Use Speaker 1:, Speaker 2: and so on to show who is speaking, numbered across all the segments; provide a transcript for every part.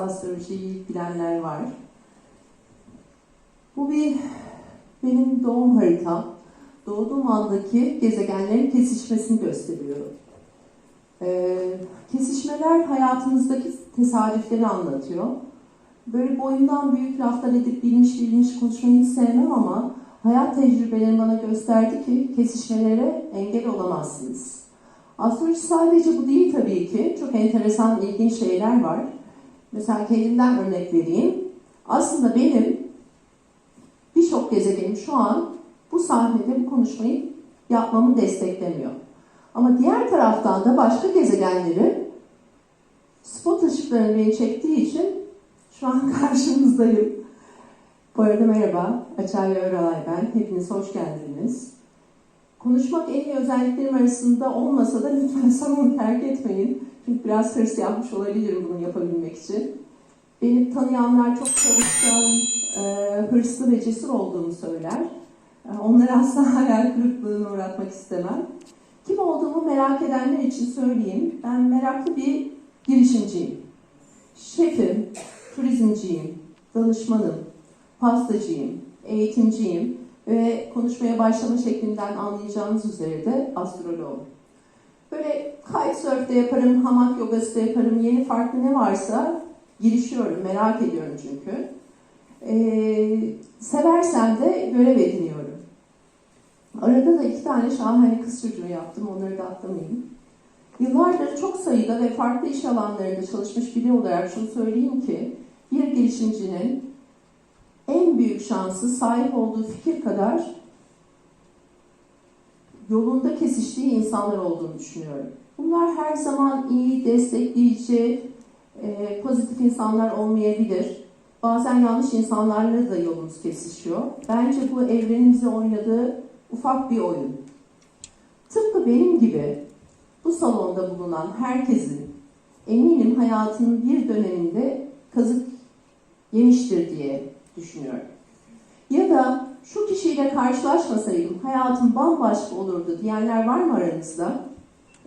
Speaker 1: astrolojiyi bilenler var. Bu bir benim doğum haritam. Doğduğum andaki gezegenlerin kesişmesini gösteriyor. Ee, kesişmeler hayatımızdaki tesadüfleri anlatıyor. Böyle boyumdan büyük laflar edip bilmiş bilmiş konuşmayı sevmem ama hayat tecrübelerim bana gösterdi ki kesişmelere engel olamazsınız. Astroloji sadece bu değil tabii ki. Çok enteresan, ilginç şeyler var. Mesela kendimden örnek vereyim. Aslında benim birçok gezegenim şu an bu sahnede bu konuşmayı yapmamı desteklemiyor. Ama diğer taraftan da başka gezegenlerin spot ışıklarını beni çektiği için şu an karşınızdayım. Bu arada merhaba, Açarya Öralay ben. Hepiniz hoş geldiniz. Konuşmak en iyi özelliklerim arasında olmasa da lütfen salonu terk etmeyin. Çünkü biraz hırs yapmış olabilirim bunu yapabilmek için. Beni tanıyanlar çok çalışkan, e, hırslı ve cesur olduğumu söyler. E, Onları asla hayal kırıklığına uğratmak istemem. Kim olduğumu merak edenler için söyleyeyim. Ben meraklı bir girişimciyim. Şefim, turizmciyim, danışmanım, pastacıyım, eğitimciyim ve konuşmaya başlama şeklimden anlayacağınız üzere de astroloğum. Böyle kitesurf de yaparım, hamak yogası da yaparım, yeni farklı ne varsa girişiyorum, merak ediyorum çünkü. Ee, seversem de görev ediniyorum. Arada da iki tane şahane kız çocuğu yaptım, onları da atlamayayım. Yıllardır çok sayıda ve farklı iş alanlarında çalışmış biri olarak şunu söyleyeyim ki, bir girişimcinin en büyük şansı sahip olduğu fikir kadar yolunda kesiştiği insanlar olduğunu düşünüyorum. Bunlar her zaman iyi, destekleyici, e, pozitif insanlar olmayabilir. Bazen yanlış insanlarla da yolumuz kesişiyor. Bence bu evrenin bize oynadığı ufak bir oyun. Tıpkı benim gibi bu salonda bulunan herkesin eminim hayatının bir döneminde kazık yemiştir diye düşünüyorum. Ya da şu kişiyle karşılaşmasaydım hayatım bambaşka olurdu diyenler var mı aranızda?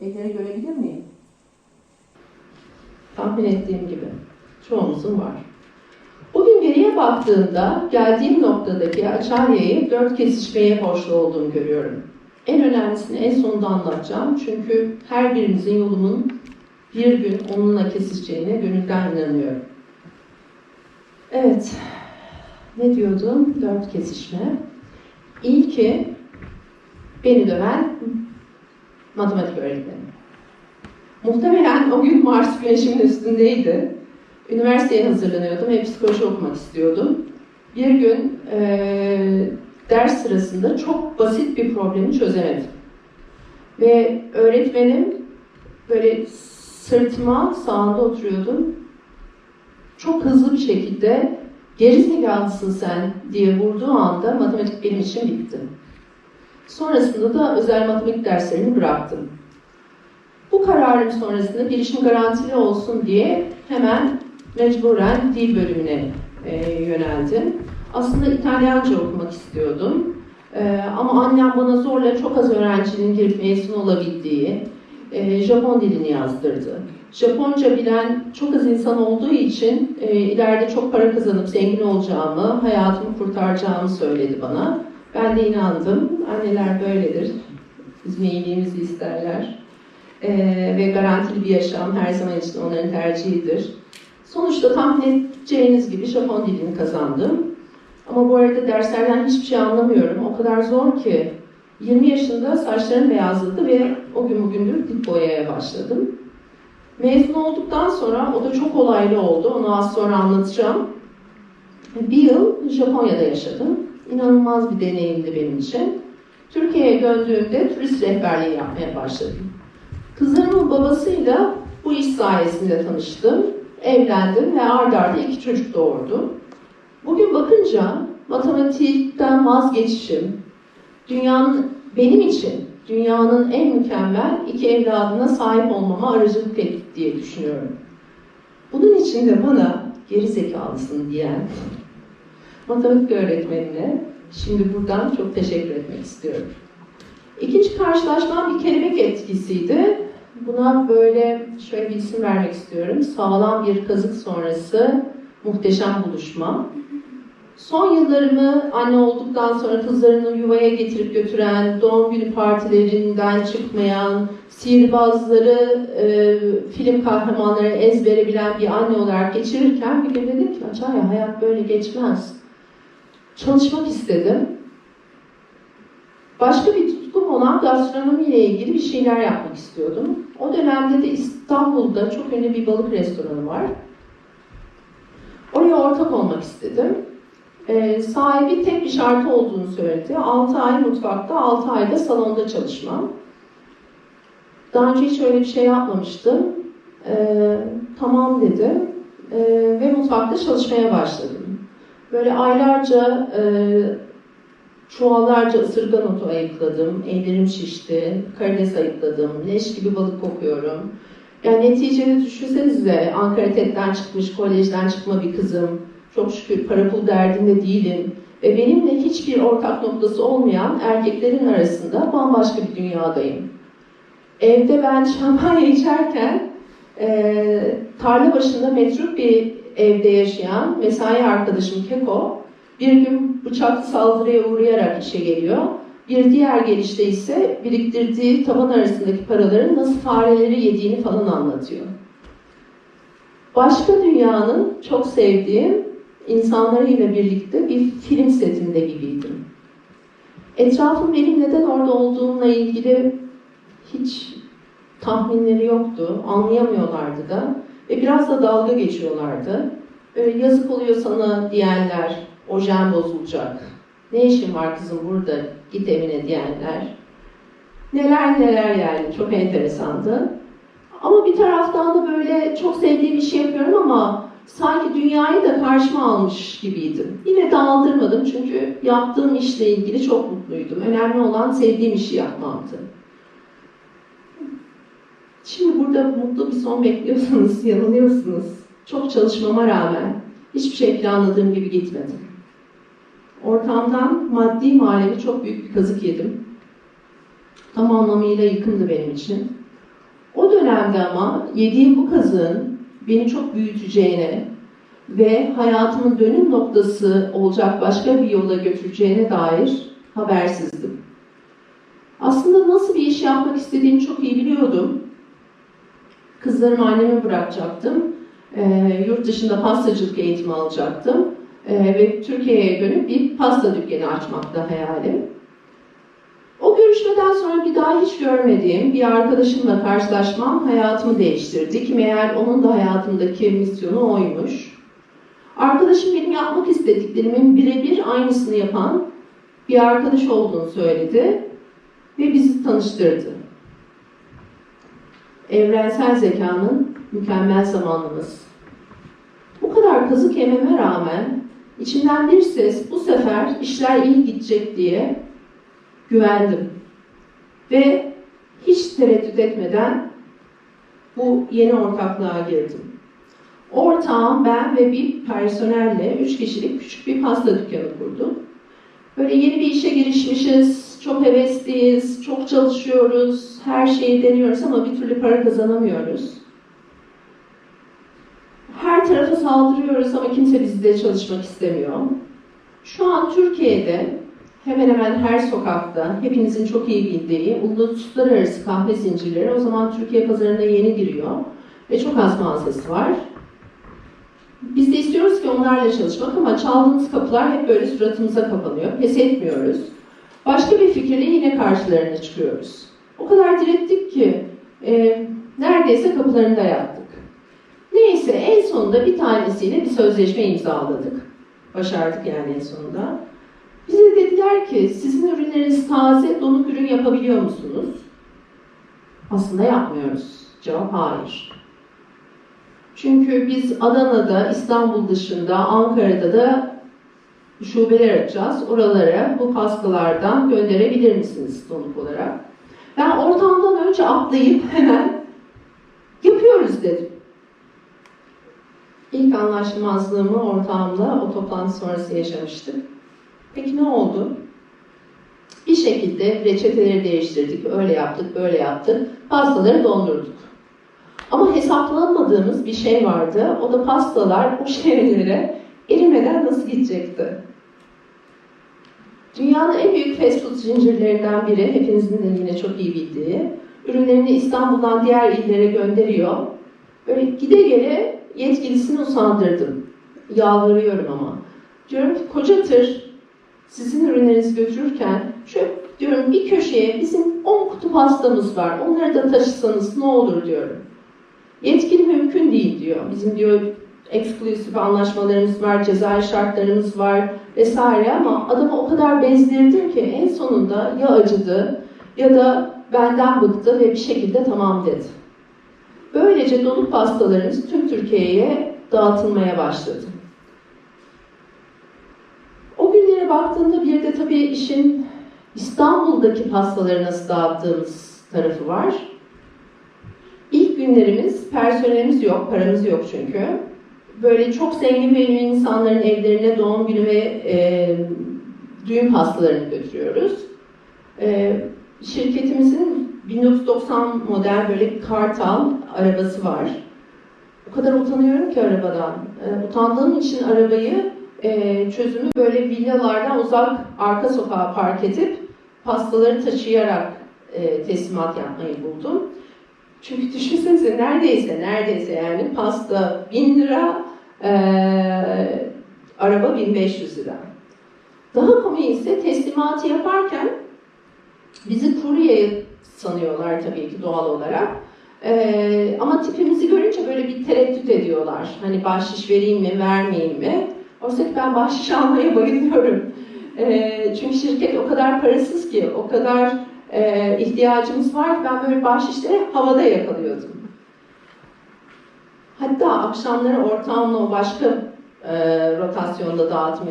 Speaker 1: Elleri görebilir miyim?
Speaker 2: Tahmin ettiğim gibi. Çoğumuzun var. Bugün geriye baktığımda geldiğim noktadaki Açarya'yı dört kesişmeye borçlu olduğumu görüyorum. En önemlisini en sonunda anlatacağım. Çünkü her birimizin yolumun bir gün onunla kesişeceğine gönülden inanıyorum. Evet. Ne diyordum? Dört kesişme. İlki beni döven matematik öğretmenim. Muhtemelen o gün Mars güneşimin üstündeydi. Üniversiteye hazırlanıyordum ve psikoloji okumak istiyordum. Bir gün eee, ders sırasında çok basit bir problemi çözemedim. Ve öğretmenim böyle sırtıma sağında oturuyordum. Çok hızlı bir şekilde geri zekalısın sen diye vurduğu anda matematik benim için bitti. Sonrasında da özel matematik derslerini bıraktım. Bu kararım sonrasında bilişim garantili olsun diye hemen mecburen dil bölümüne e, yöneldim. Aslında İtalyanca okumak istiyordum. E, ama annem bana zorla çok az öğrencinin girip mezun olabildiği e, Japon dilini yazdırdı. Japonca bilen çok az insan olduğu için e, ileride çok para kazanıp zengin olacağımı, hayatımı kurtaracağımı söyledi bana. Ben de inandım. Anneler böyledir. Bizim iyiliğimizi isterler. Ee, ve garantili bir yaşam her zaman için onların tercihidir. Sonuçta tahmin edeceğiniz gibi Japon dilini kazandım. Ama bu arada derslerden hiçbir şey anlamıyorum. O kadar zor ki 20 yaşında saçlarım beyazladı ve o gün bugündür dip boyaya başladım. Mezun olduktan sonra o da çok olaylı oldu. Onu az sonra anlatacağım. Bir yıl Japonya'da yaşadım. İnanılmaz bir deneyimdi benim için. Türkiye'ye döndüğümde turist rehberliği yapmaya başladım. Kızlarımın babasıyla bu iş sayesinde tanıştım, evlendim ve ard arda iki çocuk doğurdu. Bugün bakınca matematikten vazgeçişim, dünyanın benim için dünyanın en mükemmel iki evladına sahip olmama aracılık etti diye düşünüyorum. Bunun için de bana geri zekalısın diyen matematik öğretmenine şimdi buradan çok teşekkür etmek istiyorum. İkinci karşılaşmam bir kelebek etkisiydi. Buna böyle şöyle bir isim vermek istiyorum. Sağlam bir kazık sonrası muhteşem buluşma. Son yıllarımı anne olduktan sonra kızlarını yuvaya getirip götüren, doğum günü partilerinden çıkmayan, sihirbazları, e, film kahramanları ezbere bilen bir anne olarak geçirirken bir gün dedim ki Acaya hayat böyle geçmez. Çalışmak istedim. Başka bir tutkum olan gastronomi ile ilgili bir şeyler yapmak istiyordum. O dönemde de İstanbul'da çok ünlü bir balık restoranı var. Oraya ortak olmak istedim. Ee, sahibi tek bir şartı olduğunu söyledi. 6 ay mutfakta, 6 ayda salonda çalışmam. Daha önce hiç öyle bir şey yapmamıştım. Ee, tamam dedim Ee, ve mutfakta çalışmaya başladım. Böyle aylarca e, çuvallarca ısırgan otu ayıkladım, ellerim şişti, karides ayıkladım, leş gibi balık kokuyorum. Yani neticede düşünsenize Ankara TED'den çıkmış, kolejden çıkma bir kızım. Çok şükür para pul derdinde değilim. Ve benimle hiçbir ortak noktası olmayan erkeklerin arasında bambaşka bir dünyadayım. Evde ben şampanya içerken e, tarla başında metruk bir evde yaşayan mesai arkadaşım Keko bir gün bıçaklı saldırıya uğrayarak işe geliyor. Bir diğer gelişte ise biriktirdiği taban arasındaki paraların nasıl fareleri yediğini falan anlatıyor. Başka dünyanın çok sevdiğim insanlarıyla birlikte bir film setinde gibiydim. Etrafım benim neden orada olduğumla ilgili hiç tahminleri yoktu, anlayamıyorlardı da ve biraz da dalga geçiyorlardı. Böyle yazık oluyor sana diyenler, ojen bozulacak, ne işin var kızım burada, git evine diyenler. Neler neler yani, çok enteresandı. Ama bir taraftan da böyle çok sevdiğim işi yapıyorum ama sanki dünyayı da karşıma almış gibiydim. Yine dağıldırmadım çünkü yaptığım işle ilgili çok mutluydum. Önemli olan sevdiğim işi yapmamdı. Şimdi burada mutlu bir son bekliyorsanız yanılıyorsunuz. Çok çalışmama rağmen hiçbir şey planladığım gibi gitmedi. Ortamdan maddi manevi çok büyük bir kazık yedim. Tam anlamıyla yıkımdı benim için. O dönemde ama yediğim bu kazığın beni çok büyüteceğine ve hayatımın dönüm noktası olacak başka bir yola götüreceğine dair habersizdim. Aslında nasıl bir iş yapmak istediğimi çok iyi biliyordum. Kızlarımı anneme bırakacaktım. E, yurt dışında pastacılık eğitimi alacaktım. E, ve Türkiye'ye dönüp bir pasta dükkanı açmakta hayalim. Görüşmeden sonra bir daha hiç görmediğim bir arkadaşımla karşılaşmam hayatımı değiştirdi. Ki meğer onun da hayatımdaki misyonu oymuş. Arkadaşım benim yapmak istediklerimin birebir aynısını yapan bir arkadaş olduğunu söyledi ve bizi tanıştırdı. Evrensel zekanın mükemmel zamanımız. Bu kadar kazık yememe rağmen içimden bir ses bu sefer işler iyi gidecek diye güvendim. Ve hiç tereddüt etmeden bu yeni ortaklığa girdim. Ortağım ben ve bir personelle üç kişilik küçük bir pasta dükkanı kurdum. Böyle yeni bir işe girişmişiz, çok hevesliyiz, çok çalışıyoruz, her şeyi deniyoruz ama bir türlü para kazanamıyoruz. Her tarafa saldırıyoruz ama kimse bizde çalışmak istemiyor. Şu an Türkiye'de hemen hemen her sokakta hepinizin çok iyi bildiği uluslararası kahve zincirleri o zaman Türkiye pazarına yeni giriyor ve çok az mağazası var. Biz de istiyoruz ki onlarla çalışmak ama çaldığımız kapılar hep böyle suratımıza kapanıyor. Pes etmiyoruz. Başka bir fikirle yine karşılarına çıkıyoruz. O kadar direttik ki e, neredeyse kapılarında yattık. Neyse en sonunda bir tanesiyle bir sözleşme imzaladık. Başardık yani en sonunda. Bize dediler ki sizin ürünleriniz taze, donuk ürün yapabiliyor musunuz? Aslında yapmıyoruz. Cevap hayır. Çünkü biz Adana'da, İstanbul dışında, Ankara'da da şubeler açacağız. Oralara bu pastalardan gönderebilir misiniz donuk olarak? Ben ortamdan önce atlayıp hemen yapıyoruz dedim. İlk anlaşmazlığımı ortağımla o toplantı sonrası yaşamıştık. Peki ne oldu? Bir şekilde reçeteleri değiştirdik, öyle yaptık, böyle yaptık, pastaları dondurduk. Ama hesaplanmadığımız bir şey vardı. O da pastalar o şeylere erimeden nasıl gidecekti? Dünyanın en büyük fast food zincirlerinden biri, hepinizin de yine çok iyi bildiği, ürünlerini İstanbul'dan diğer illere gönderiyor. Böyle gide gele yetkilisini usandırdım. Yalvarıyorum ama. Diyorum ki koca tır sizin ürünlerinizi götürürken şöyle diyorum bir köşeye bizim 10 kutu pastamız var. Onları da taşısanız ne olur diyorum. Yetkili mümkün değil diyor. Bizim diyor eksklusif anlaşmalarımız var, cezai şartlarımız var vesaire ama adamı o kadar bezdirdim ki en sonunda ya acıdı ya da benden bıktı ve bir şekilde tamam dedi. Böylece donuk pastalarımız tüm Türkiye'ye dağıtılmaya başladı. Günlere baktığımda bir de tabii işin İstanbul'daki pastaları nasıl dağıttığımız tarafı var. İlk günlerimiz personelimiz yok, paramız yok çünkü. Böyle çok zengin ve ünlü insanların evlerine doğum günü ve e, düğün pastalarını götürüyoruz. E, şirketimizin 1990 model böyle kartal arabası var. O kadar utanıyorum ki arabadan. E, utandığım için arabayı e, çözümü böyle villalardan uzak arka sokağa park edip pastaları taşıyarak e, teslimat yapmayı buldum. Çünkü düşünsenize neredeyse neredeyse yani pasta 1000 lira, e, araba 1500 lira. Daha komik ise teslimatı yaparken bizi kurye sanıyorlar tabii ki doğal olarak. E, ama tipimizi görünce böyle bir tereddüt ediyorlar. Hani bahşiş vereyim mi, vermeyeyim mi? Oysa ben bahşiş almaya bayılıyorum. E, çünkü şirket o kadar parasız ki, o kadar e, ihtiyacımız var ki ben böyle bahşişleri havada yakalıyordum. Hatta akşamları ortağımla o başka e, rotasyonda dağıtım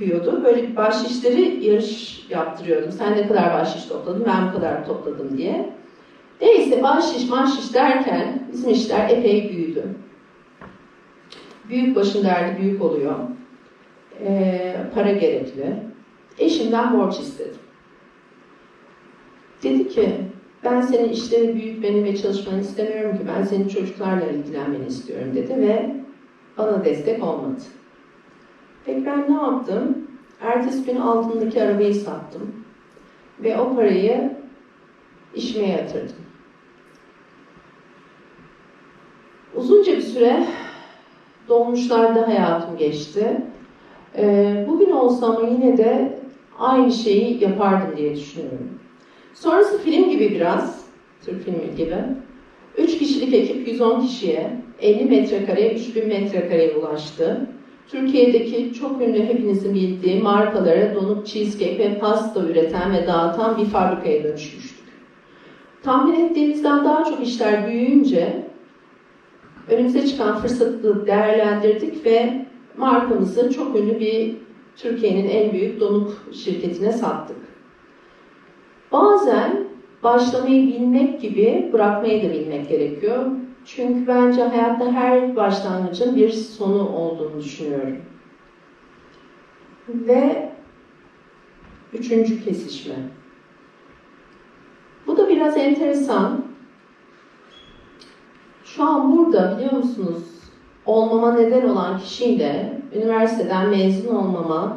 Speaker 2: yapıyordu. Böyle bahşişleri yarış yaptırıyordum. Sen ne kadar bahşiş topladın, ben bu kadar topladım diye. Neyse bahşiş mahşiş derken bizim işler epey büyüdü. Büyük başın derdi büyük oluyor. E, para gerekli. Eşimden borç istedim. Dedi ki ben senin işleri büyütmeni ve çalışmanı istemiyorum ki ben senin çocuklarla ilgilenmeni istiyorum dedi ve bana destek olmadı. Peki ben ne yaptım? Ertesi gün altındaki arabayı sattım ve o parayı işime yatırdım. Uzunca bir süre dolmuşlarda hayatım geçti. Ee, Bugün olsam yine de aynı şeyi yapardım diye düşünüyorum. Sonrası film gibi biraz, Türk filmi gibi. 3 kişilik ekip 110 kişiye, 50 metrekare, 3000 metrekareye ulaştı. Türkiye'deki çok ünlü hepinizin bildiği markalara donuk cheesecake ve pasta üreten ve dağıtan bir fabrikaya dönüşmüştük. Tahmin ettiğimizden daha çok işler büyüyünce önümüze çıkan fırsatı değerlendirdik ve markamızı çok ünlü bir Türkiye'nin en büyük donuk şirketine sattık. Bazen başlamayı bilmek gibi bırakmayı da bilmek gerekiyor. Çünkü bence hayatta her başlangıcın bir sonu olduğunu düşünüyorum. Ve üçüncü kesişme. Bu da biraz enteresan. Şu an burada biliyor musunuz olmama neden olan kişiyle üniversiteden mezun olmama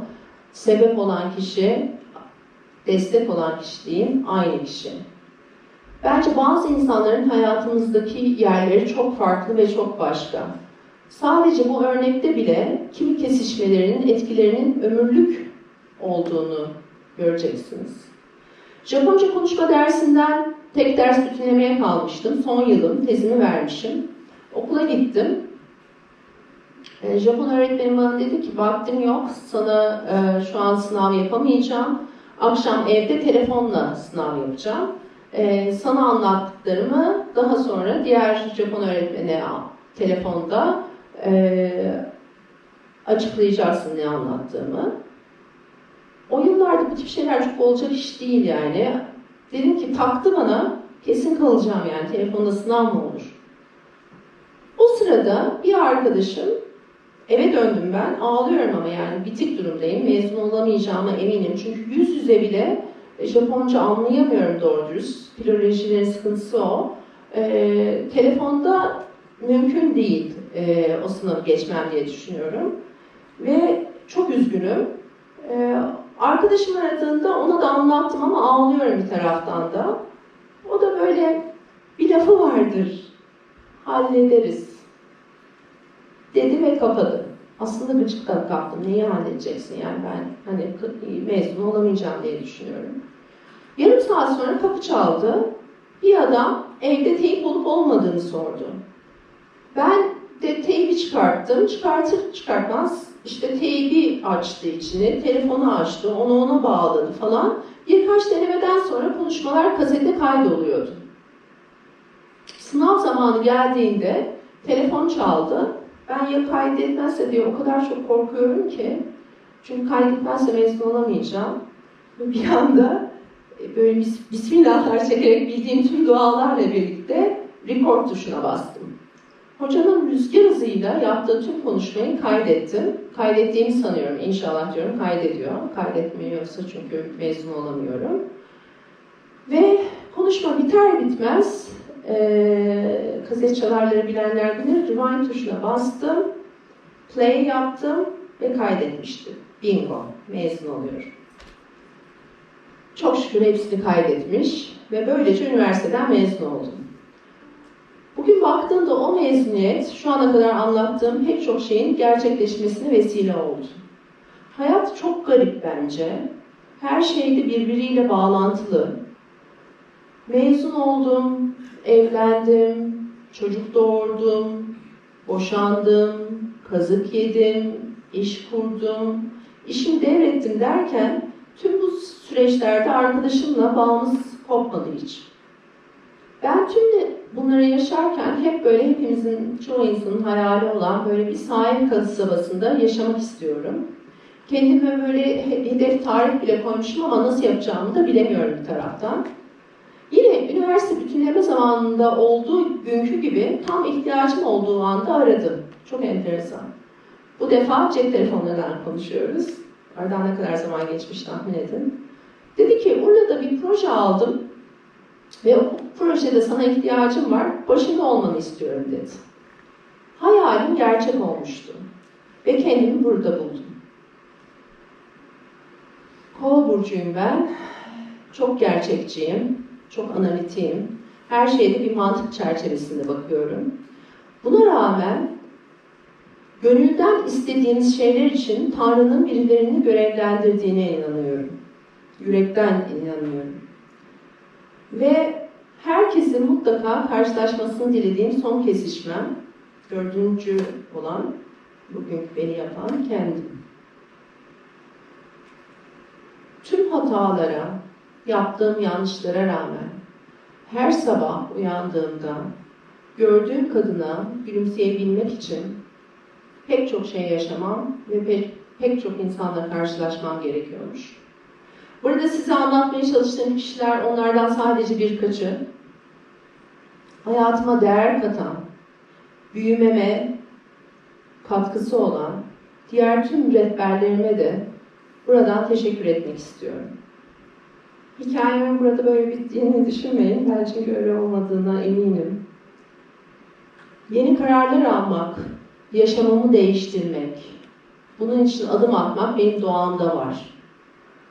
Speaker 2: sebep olan kişi destek olan kişi diyeyim, aynı kişi. Bence bazı insanların hayatımızdaki yerleri çok farklı ve çok başka. Sadece bu örnekte bile kimi kesişmelerinin etkilerinin ömürlük olduğunu göreceksiniz. Japonca konuşma dersinden tek ders bütünlemeye kalmıştım. Son yılım, tezimi vermişim. Okula gittim. E, Japon öğretmenim bana dedi ki vaktim yok, sana e, şu an sınav yapamayacağım. Akşam evde telefonla sınav yapacağım. Ee, sana anlattıklarımı daha sonra diğer Japon öğretmene telefonda e, açıklayacaksın ne anlattığımı. O yıllarda bu tip şeyler çok olacak iş değil yani. Dedim ki taktı bana kesin kalacağım yani telefonda sınav mı olur? O sırada bir arkadaşım eve döndüm ben ağlıyorum ama yani bitik durumdayım mezun olamayacağıma eminim çünkü yüz yüze bile E, Japonca anlayamıyorum doğru dürüst. Filolojilerin sıkıntısı o. E, telefonda mümkün değil e, o sınavı geçmem diye düşünüyorum. Ve çok üzgünüm. E, arkadaşım aradığında ona da anlattım ama ağlıyorum bir taraftan da. O da böyle bir lafı vardır. Hallederiz. Dedi ve kapadı. Aslında gıcıktan kaptım. Neyi halledeceksin yani ben hani mezun olamayacağım diye düşünüyorum. Yarım saat sonra kapı çaldı. Bir adam evde teyip olup olmadığını sordu. Ben de teybi çıkarttım. Çıkartır çıkartmaz işte teybi açtı içini, telefonu açtı, onu ona bağladı falan. Birkaç denemeden sonra konuşmalar kasete kaydoluyordu. Sınav zamanı geldiğinde telefon çaldı. Ben ya kaydetmezse diye o kadar çok korkuyorum ki. Çünkü kaydetmezse mezun olamayacağım. Bir anda e, böyle bis bismillahlar çekerek bildiğim tüm dualarla birlikte record tuşuna bastım. Hocanın rüzgar hızıyla yaptığı tüm konuşmayı kaydettim. Kaydettiğimi sanıyorum. İnşallah diyorum kaydediyor. Kaydetmiyorsa çünkü mezun olamıyorum. Ve konuşma biter bitmez e, kaset çalarları bilenler bilir. Rewind tuşuna bastım. Play yaptım ve kaydetmiştim. Bingo. Mezun oluyorum. Çok şükür hepsini kaydetmiş ve böylece üniversiteden mezun oldum. Bugün baktığımda o mezuniyet şu ana kadar anlattığım pek çok şeyin gerçekleşmesine vesile oldu. Hayat çok garip bence. Her şeyde birbiriyle bağlantılı. Mezun oldum, evlendim, çocuk doğurdum, boşandım, kazık yedim, iş kurdum, işimi devrettim derken tüm bu süreçlerde arkadaşımla bağımız kopmadı hiç. Ben tüm bunları yaşarken hep böyle hepimizin, çoğu insanın hayali olan böyle bir sahil kasabasında yaşamak istiyorum. Kendime böyle hedef tarih bile koymuşum ama nasıl yapacağımı da bilemiyorum bir taraftan. Yine üniversite bütünleme zamanında olduğu günkü gibi tam ihtiyacım olduğu anda aradım. Çok enteresan. Bu defa cep telefonlarından konuşuyoruz. Aradan ne kadar zaman geçmiş tahmin edin. Dedi ki burada da bir proje aldım ve o projede sana ihtiyacım var, başında olmanı istiyorum dedi. Hayalim gerçek olmuştu ve kendimi burada buldum. Kova burcuyum ben, çok gerçekçiyim, çok analitiğim, her şeyde bir mantık çerçevesinde bakıyorum. Buna rağmen gönülden istediğimiz şeyler için Tanrı'nın birilerini görevlendirdiğine inanıyorum. Yürekten inanıyorum. Ve herkesin mutlaka karşılaşmasını dilediğim son kesişmem, dördüncü olan, bugün beni yapan kendim. Tüm hatalara, yaptığım yanlışlara rağmen her sabah uyandığımda gördüğüm kadına gülümseyebilmek için pek çok şey yaşamam ve pek, pek çok insanla karşılaşmam gerekiyormuş. Burada size anlatmaya çalıştığım kişiler onlardan sadece birkaçı. Hayatıma değer katan, büyümeme katkısı olan diğer tüm rehberlerime de buradan teşekkür etmek istiyorum. Hikayemin burada böyle bittiğini düşünmeyin. Ben çünkü öyle olmadığına eminim. Yeni kararlar almak, yaşamımı değiştirmek, bunun için adım atmak benim doğamda var.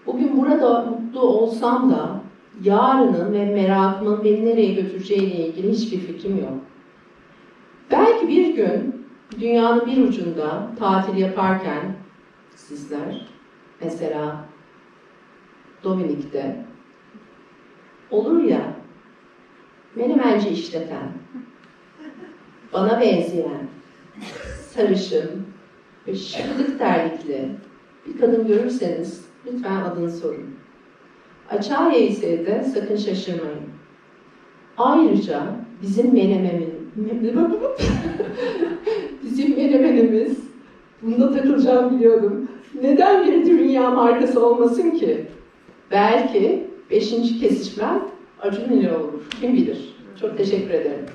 Speaker 2: Bugün burada mutlu olsam da yarının ve merakımın beni nereye götüreceğiyle ilgili hiçbir fikrim yok. Belki bir gün dünyanın bir ucunda tatil yaparken sizler mesela Dominik'te olur ya menemenci işleten bana benzeyen sarışın ve şıklık terlikli bir kadın görürseniz lütfen adını sorun. Açığa ise de sakın şaşırmayın. Ayrıca bizim menemenin bizim menemenimiz bunda takılacağım biliyordum. Neden bir dünya markası olmasın ki? Belki beşinci kesişmem Acun ile olur. Kim bilir. Çok teşekkür ederim.